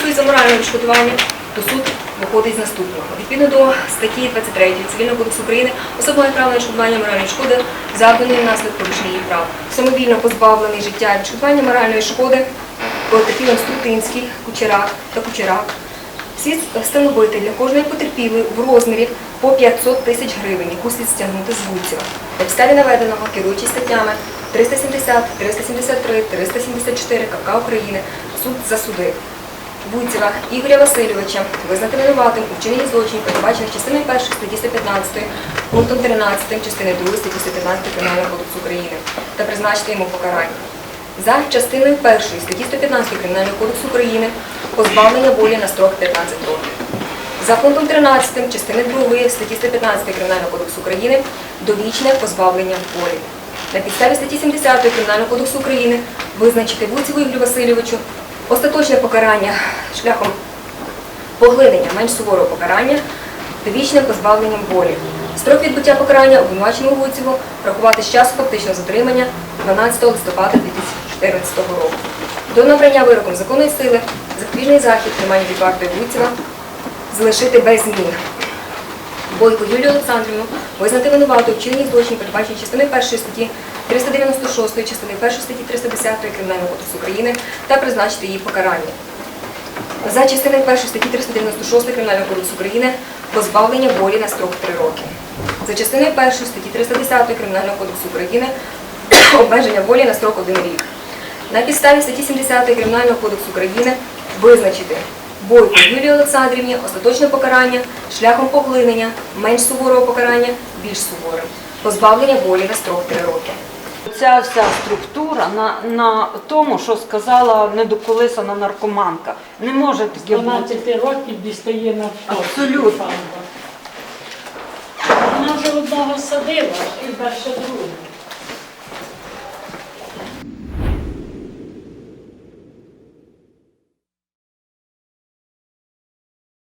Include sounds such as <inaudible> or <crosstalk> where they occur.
стосується морального відшкодування, то суд виходить з наступного. Відповідно до статті 23 Цивільного кодексу України особа має право на відшкодування моральної шкоди завданої внаслідок порушення її прав. Самовільно позбавлений життя відшкодування моральної шкоди потерпілим Струтинський, Кучерак та Кучерак слід встановити для кожної потерпілої в розмірі по 500 тисяч гривень, яку слід стягнути з Вуйцева. На підставі наведеного, керуючись статтями 370, 373, 374 КК України, суд засудив Вуйцева Ігоря Васильовича визнати винуватим у вчиненні злочинів, передбачених частиною 1 статті 115, пунктом 13 частини 2 статті 115 Кримінального кодексу України та призначити йому покарання. За частиною 1 статті 115 Кримінального кодексу України позбавлення волі на строк 15 років. За пунктом 13 частини 2 статті 115 Кримінального кодексу України довічне позбавлення волі. На підставі статті 70 Кримінального кодексу України визначити Вуцеву Ігорю Васильовичу остаточне покарання шляхом поглинення менш суворого покарання довічним позбавленням волі. Строк відбуття покарання обвинуваченому Вуцеву рахувати з часу фактичного затримання 12 листопада 2014 року. До набрання вироком законної сили запобіжний захід тримання від вартою Вуцева залишити без змін. Бойко Юлію Олександрівну визнати винуватою в вчиненні злочинів, передбачені частиною 1 статті 396, частиною 1 статті 310 Кримінального кодексу України та призначити її покарання. За частиною 1 статті 396 Кримінального кодексу України позбавлення волі на строк 3 роки. За частиною 1 статті 310 Кримінального кодексу України <coughs> обмеження волі на строк 1 рік. На підставі статті 70 Кримінального кодексу України визначити Бойко Юлії Олександрівні остаточне покарання шляхом поглинення менш суворого покарання більш суворим. Позбавлення волі на строк 3 роки. Ця вся структура на, на тому, що сказала недоколисана наркоманка. Не може таке бути. 12 років дістає на. Абсолютно. Вона вже одного садила, і перше друге.